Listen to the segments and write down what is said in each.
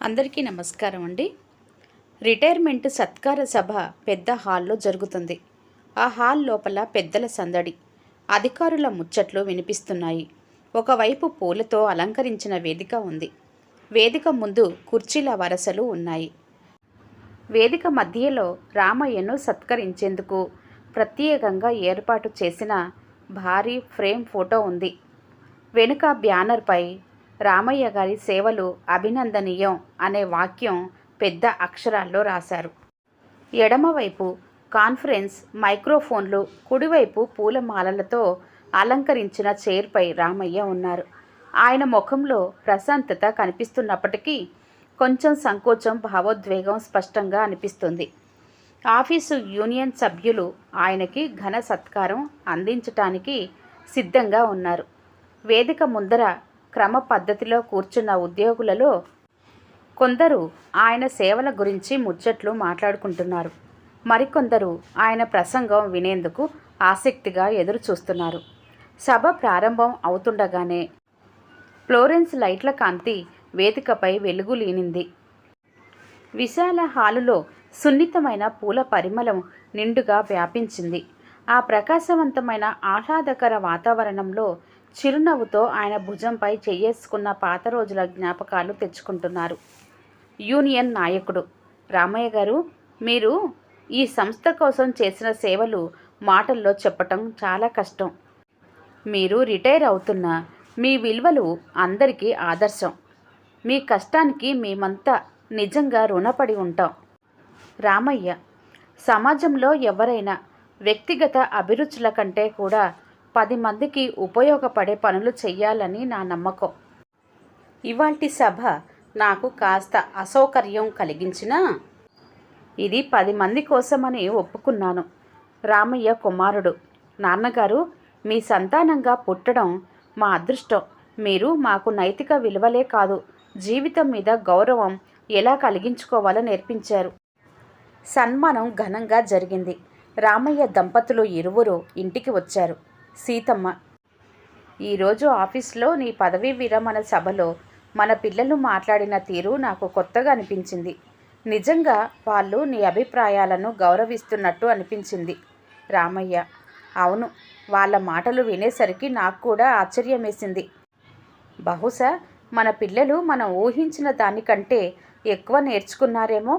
అందరికీ నమస్కారం అండి. రిటైర్మెంట్ సత్కార సభ పెద్ద హాల్లో జరుగుతుంది. ఆ హాల్ లోపల పెద్దల సందడి అధికారుల ముచ్చట్లు వినిపిస్తున్నాయి. ఒకవైపు పూలతో అలంకరించిన వేదిక ఉంది. వేదిక ముందు కుర్చీల వరసలు ఉన్నాయి. వేదిక మధ్యలో రామయ్యను సత్కరించేందుకు ప్రత్యేకంగా ఏర్పాటు చేసిన భారీ ఫ్రేమ్ ఫోటో ఉంది. వెనుక బ్యానర్పై రామయ్య గారి సేవలు అభినందనీయం అనే వాక్యం పెద్ద అక్షరాల్లో రాశారు. ఎడమవైపు కాన్ఫరెన్స్ మైక్రోఫోన్లు కుడివైపు పూలమాలలతో అలంకరించిన చైర్పై రామయ్య ఉన్నారు. ఆయన ముఖంలో ప్రశాంతత కనిపిస్తున్నప్పటికీ కొంచెం సంకోచం భావోద్వేగం స్పష్టంగా అనిపిస్తుంది. ఆఫీసు యూనియన్ సభ్యులు ఆయనకి ఘన సత్కారం అందించటానికి సిద్ధంగా ఉన్నారు. వేదిక ముందర క్రమ పద్ధతిలో కూర్చున్న ఉద్యోగులలో కొందరు ఆయన సేవల గురించి ముచ్చట్లు మాట్లాడుకుంటున్నారు. మరికొందరు ఆయన ప్రసంగం వినేందుకు ఆసక్తిగా ఎదురు చూస్తున్నారు సభ ప్రారంభం అవుతుండగానే ఫ్లోరెన్స్ లైట్ల కాంతి వేదికపై వెలుగు లీనింది. విశాల హాలులో సున్నితమైన పూల పరిమళం నిండుగా వ్యాపించింది. ఆ ప్రకాశవంతమైన ఆహ్లాదకర వాతావరణంలో చిరునవ్వుతో ఆయన భుజంపై చెయ్యేసుకున్న పాత రోజుల జ్ఞాపకాలు తెచ్చుకుంటున్నారు. యూనియన్ నాయకుడు రామయ్య గారు మీరు ఈ సంస్థ కోసం చేసిన సేవలు మాటల్లో చెప్పటం చాలా కష్టం. మీరు రిటైర్ అవుతున్న మీ విలువలు అందరికీ ఆదర్శం. మీ కష్టానికి మేమంతా నిజంగా రుణపడి ఉంటాం. రామయ్య సమాజంలో ఎవరైనా వ్యక్తిగత అభిరుచుల కంటే కూడా పది మందికి ఉపయోగపడే పనులు చెయ్యాలని నా నమ్మకం. ఇవాల్టి సభ నాకు కాస్త అసౌకర్యం కలిగించినా ఇది పది మంది కోసమని ఒప్పుకున్నాను. రామయ్య కుమారుడు. నాన్నగారు మీ సంతానంగా పుట్టడం మా అదృష్టం. మీరు మాకు నైతిక విలువలే కాదు జీవితం మీద గౌరవం ఎలా కలిగించుకోవాలో నేర్పించారు. సన్మానం ఘనంగా జరిగింది. రామయ్య దంపతులు ఇరువురు ఇంటికి వచ్చారు. సీతమ్మ ఈరోజు ఆఫీస్లో నీ పదవీ విరమణ సభలో మన పిల్లలు మాట్లాడిన తీరు నాకు కొత్తగా అనిపించింది. నిజంగా వాళ్ళు నీ అభిప్రాయాలను గౌరవిస్తున్నట్టు అనిపించింది. రామయ్య అవును వాళ్ళ మాటలు వినేసరికి నాకు కూడా ఆశ్చర్యమేసింది. బహుశా మన పిల్లలు మనం ఊహించిన దానికంటే ఎక్కువ నేర్చుకున్నారేమో?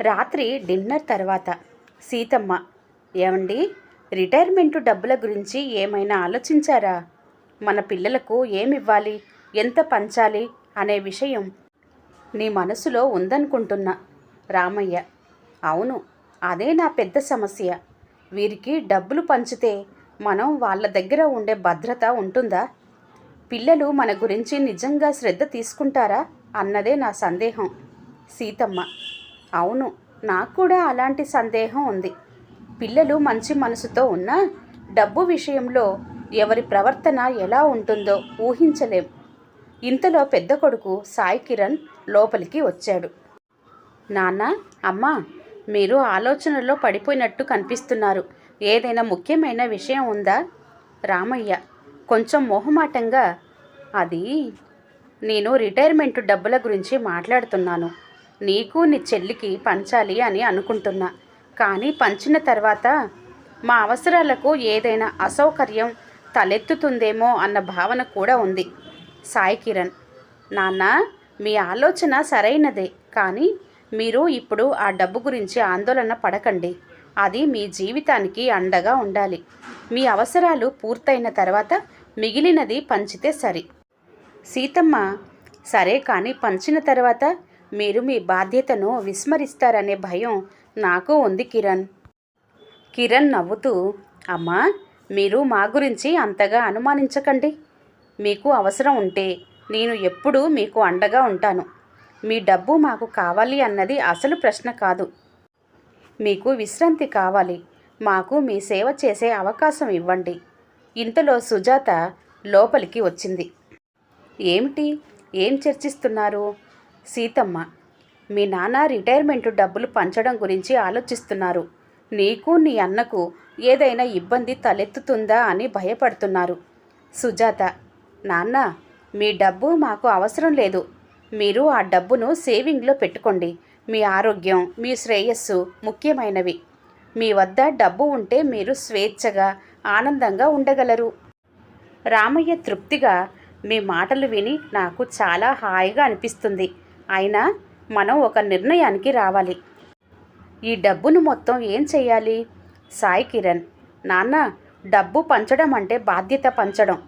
రాత్రి డిన్నర్ తర్వాత సీతమ్మ ఏమండి? రిటైర్మెంట్ డబ్బుల గురించి ఏమైనా ఆలోచించారా? మన పిల్లలకు ఏమివ్వాలి? ఎంత పంచాలి? అనే విషయం నీ మనసులో ఉందనుకుంటున్నా రామయ్య. అవును అదే నా పెద్ద సమస్య. వీరికి డబ్బులు పంచితే మనం వాళ్ళ దగ్గర ఉండే భద్రత ఉంటుందా? పిల్లలు మన గురించి నిజంగా శ్రద్ధ తీసుకుంటారా? అన్నదే నా సందేహం. సీతమ్మ. అవును నాకు కూడా అలాంటి సందేహం ఉంది. పిల్లలు మంచి మనసుతో ఉన్నా డబ్బు విషయంలో ఎవరి ప్రవర్తన ఎలా ఉంటుందో ఊహించలేం. ఇంతలో పెద్ద కొడుకు సాయి కిరణ్ లోపలికి వచ్చాడు. నాన్న అమ్మా మీరు ఆలోచనలో పడిపోయినట్టు కనిపిస్తున్నారు. ఏదైనా ముఖ్యమైన విషయం ఉందా? రామయ్య కొంచెం మొహమాటంగా అది నేను రిటైర్మెంట్ డబ్బుల గురించి మాట్లాడుతున్నాను. నీకు నీ చెల్లికి పంచాలి అని అనుకుంటున్నా. కానీ పంచిన తర్వాత మా అవసరాలకు ఏదైనా అసౌకర్యం తలెత్తుతుందేమో అన్న భావన కూడా ఉంది. సాయి కిరణ్ నాన్న మీ ఆలోచన సరైనదే కానీ మీరు ఇప్పుడు ఆ డబ్బు గురించి ఆందోళన పడకండి. అది మీ జీవితానికి అండగా ఉండాలి. మీ అవసరాలు పూర్తయిన తర్వాత మిగిలినది పంచితే సరి. సీతమ్మ సరే కానీ పంచిన తర్వాత మీరు మీ బాధ్యతను విస్మరిస్తారనే భయం నాకు ఉంది కిరణ్. కిరణ్ నవ్వుతూ అమ్మా మీరు మా గురించి అంతగా అనుమానించకండి. మీకు అవసరం ఉంటే నేను ఎప్పుడూ మీకు అండగా ఉంటాను. మీ డబ్బు మాకు కావాలి అన్నది అసలు ప్రశ్న కాదు. మీకు విశ్రాంతి కావాలి. మాకు మీ సేవ చేసే అవకాశం ఇవ్వండి. ఇంతలో సుజాత లోపలికి వచ్చింది. ఏమిటి? ఏం చర్చిస్తున్నారు? సీతమ్మ మీ నాన్న రిటైర్మెంట్ డబ్బులు పంచడం గురించి ఆలోచిస్తున్నారు. నీకు నీ అన్నకు ఏదైనా ఇబ్బంది తలెత్తుతుందా అని భయపడుతున్నారు. సుజాత నాన్న మీ డబ్బు మాకు అవసరం లేదు. మీరు ఆ డబ్బును సేవింగ్లో పెట్టుకోండి. మీ ఆరోగ్యం మీ శ్రేయస్సు ముఖ్యమైనవి. మీ వద్ద డబ్బు ఉంటే మీరు స్వేచ్ఛగా ఆనందంగా ఉండగలరు. రామయ్య తృప్తిగా మీ మాటలు విని నాకు చాలా హాయిగా అనిపిస్తుంది. అయినా మనం ఒక నిర్ణయానికి రావాలి. ఈ డబ్బును మొత్తం ఏం చెయ్యాలి? సాయి కిరణ్ నాన్న డబ్బు పంచడం అంటే బాధ్యత పంచడం.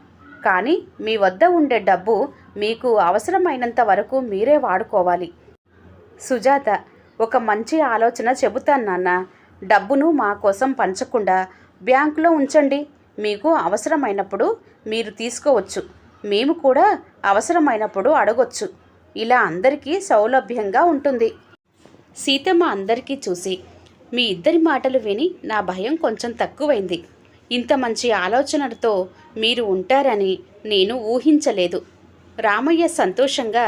కానీ మీ వద్ద ఉండే డబ్బు మీకు అవసరమైనంత వరకు మీరే వాడుకోవాలి. సుజాత ఒక మంచి ఆలోచన చెబుతాను నాన్న. డబ్బును మా కోసం పంచకుండా బ్యాంకులో ఉంచండి. మీకు అవసరమైనప్పుడు మీరు తీసుకోవచ్చు. మేము కూడా అవసరమైనప్పుడు అడగొచ్చు. ఇలా అందరికీ సౌలభ్యంగా ఉంటుంది. సీతమ్మ అందరికీ చూసి మీ ఇద్దరి మాటలు విని నా భయం కొంచెం తక్కువైంది. ఇంత మంచి ఆలోచనలతో మీరు ఉంటారని నేను ఊహించలేదు. రామయ్య సంతోషంగా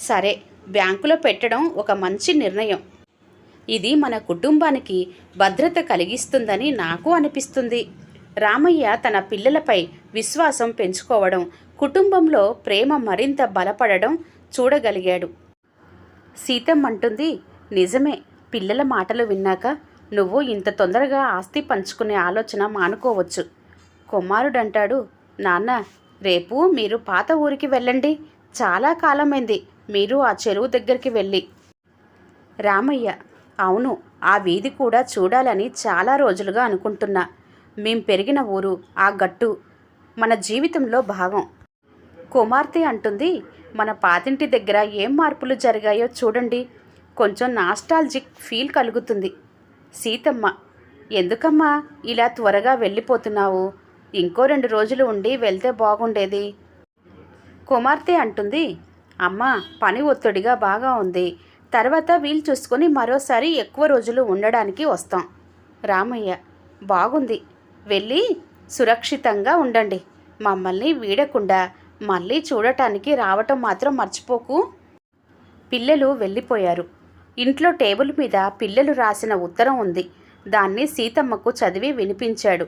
సరే బ్యాంకులో పెట్టడం ఒక మంచి నిర్ణయం. ఇది మన కుటుంబానికి భద్రత కలిగిస్తుందని నాకు అనిపిస్తుంది. రామయ్య తన పిల్లలపై విశ్వాసం పెంచుకోవడం కుటుంబంలో ప్రేమ మరింత బలపడడం చూడగలిగాడు. సీతమ్మంటుంది నిజమే పిల్లల మాటలు విన్నాక నువ్వు ఇంత తొందరగా ఆస్తి పంచుకునే ఆలోచన మానుకోవచ్చు. కుమారుడంటాడు నాన్న రేపు మీరు పాత ఊరికి వెళ్ళండి. చాలా కాలమైంది. మీరు ఆ చెరువు దగ్గరికి వెళ్ళి. రామయ్య అవును ఆ వీధి కూడా చూడాలని చాలా రోజులుగా అనుకుంటున్నా. మేం పెరిగిన ఊరు ఆ గట్టు మన జీవితంలో భాగం. కుమార్తె అంటుంది మన పాతింటి దగ్గర ఏం మార్పులు జరిగాయో చూడండి. కొంచెం నాస్టాలజిక్ ఫీల్ కలుగుతుంది. సీతమ్మ ఎందుకమ్మా ఇలా త్వరగా వెళ్ళిపోతున్నావు? ఇంకో రెండు రోజులు ఉండి వెళ్తే బాగుండేది. కుమార్తె అంటుంది అమ్మా పని ఒత్తిడిగా బాగా ఉంది. తర్వాత వీలు చూసుకొని మరోసారి ఎక్కువ రోజులు ఉండడానికి వస్తాం. రామయ్య బాగుంది. వెళ్ళి సురక్షితంగా ఉండండి. మమ్మల్ని వీడకుండా మళ్ళీ చూడటానికి రావటం మాత్రం మర్చిపోకు. పిల్లలు వెళ్ళిపోయారు. ఇంట్లో టేబుల్ మీద పిల్లలు రాసిన ఉత్తరం ఉంది. దాన్ని సీతమ్మకు చదివి వినిపించాడు.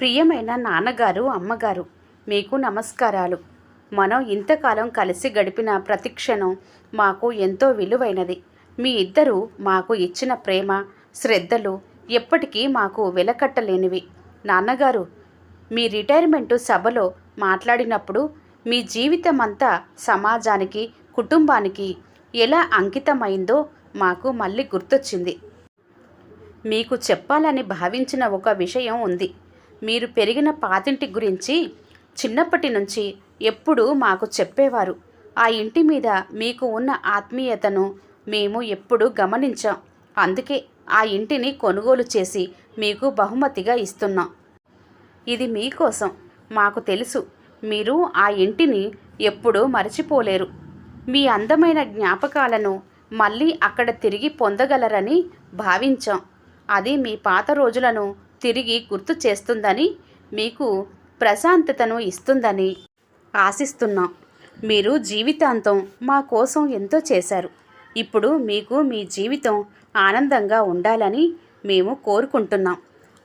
ప్రియమైన నాన్నగారు అమ్మగారు మీకు నమస్కారాలు. మనం ఇంతకాలం కలిసి గడిపిన ప్రతిక్షణం మాకు ఎంతో విలువైనది. మీ ఇద్దరూ మాకు ఇచ్చిన ప్రేమ శ్రద్ధలు ఎప్పటికీ మాకు వెలకట్టలేనివి. నాన్నగారు మీ రిటైర్మెంటు సభలో మాట్లాడినప్పుడు మీ జీవితం అంతా సమాజానికి కుటుంబానికి ఎలా అంకితమైందో మాకు మళ్ళీ గుర్తొచ్చింది. మీకు చెప్పాలని భావించిన ఒక విషయం ఉంది. మీరు పెరిగిన పాతింటి గురించి చిన్నప్పటి నుంచి ఎప్పుడూ మాకు చెప్పేవారు. ఆ ఇంటి మీద మీకు ఉన్న ఆత్మీయతను మేము ఎప్పుడూ గమనించాం. అందుకే ఆ ఇంటిని కొనుగోలు చేసి మీకు బహుమతిగా ఇస్తున్నాం. ఇది మీకోసం. మాకు తెలుసు. మీరు ఆ ఇంటిని ఎప్పుడూ మరచిపోలేరు. మీ అందమైన జ్ఞాపకాలను మళ్ళీ అక్కడ తిరిగి పొందగలరని భావించాం. అది మీ పాత రోజులను తిరిగి గుర్తు చేస్తుందని మీకు ప్రశాంతతను ఇస్తుందని ఆశిస్తున్నాం. మీరు జీవితాంతం మా కోసం ఎంతో చేశారు. ఇప్పుడు మీకు మీ జీవితం ఆనందంగా ఉండాలని మేము కోరుకుంటున్నాం.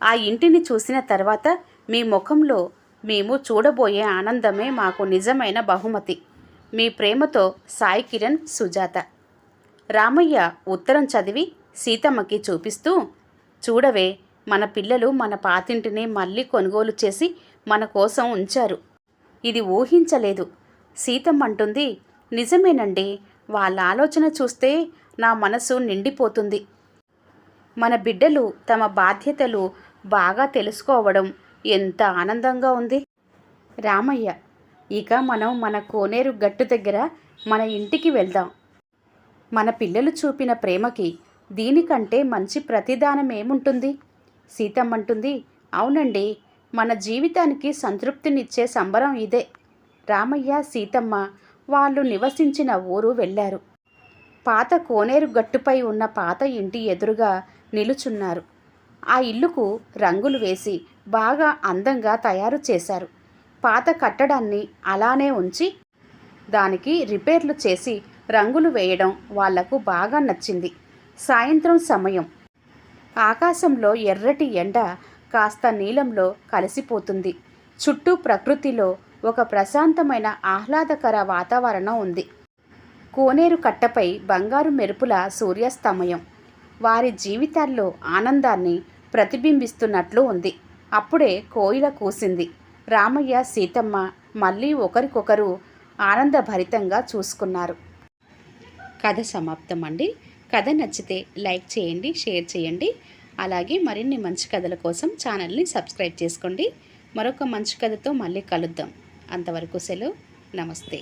ఆ ఇంటిని చూసిన తర్వాత మీ ముఖంలో మేము చూడబోయే ఆనందమే మాకు నిజమైన బహుమతి. మీ ప్రేమతో సాయి కిరణ్ సుజాత. రామయ్య ఉత్తరం చదివి సీతమ్మకి చూపిస్తూ చూడవే మన పిల్లలు మన పాతింటిని మళ్ళీ కొనుగోలు చేసి మన కోసం ఉంచారు. ఇది ఊహించలేదు. సీతమ్మ అంటుంది నిజమేనండి వాళ్ళ ఆలోచన చూస్తే నా మనసు నిండిపోతుంది. మన బిడ్డలు తమ బాధ్యతలు బాగా తెలుసుకోవడం ఎంత ఆనందంగా ఉంది. రామయ్య ఇక మనం మన కోనేరు గట్టు దగ్గర మన ఇంటికి వెళ్దాం. మన పిల్లలు చూపిన ప్రేమకి దీనికంటే మంచి ప్రతిదానం ఏముంటుంది సీతమ్మంటుంది అవునండి మన జీవితానికి సంతృప్తినిచ్చే సంబరం ఇదే. రామయ్య సీతమ్మ వాళ్ళు నివసించిన ఊరు వెళ్ళారు. పాత కోనేరు గట్టుపై ఉన్న పాత ఇంటి ఎదురుగా నిలుచున్నారు. ఆ ఇల్లుకు రంగులు వేసి బాగా అందంగా తయారు చేశారు. పాత కట్టడాన్ని అలానే ఉంచి దానికి రిపేర్లు చేసి రంగులు వేయడం వాళ్ళకు బాగా నచ్చింది. సాయంత్రం సమయం. ఆకాశంలో ఎర్రటి ఎండ కాస్త నీలంలో కలిసిపోతుంది. చుట్టూ ప్రకృతిలో ఒక ప్రశాంతమైన ఆహ్లాదకర వాతావరణం ఉంది. కోనేరు కట్టపై బంగారు మెరుపుల సూర్యాస్తమయం. వారి జీవితాల్లో ఆనందాన్ని ప్రతిబింబిస్తున్నట్లు ఉంది. అప్పుడే కోయిల కూసింది. రామయ్య సీతమ్మ మళ్ళీ ఒకరికొకరు ఆనందభరితంగా చూసుకున్నారు. కథ సమాప్తం అండి కథ నచ్చితే లైక్ చేయండి షేర్ చేయండి. అలాగే మరిన్ని మంచి కథల కోసం ఛానల్ని సబ్స్క్రైబ్ చేసుకోండి. మరొక మంచి కథతో మళ్ళీ కలుద్దాం. అంతవరకు సెలవు. నమస్తే.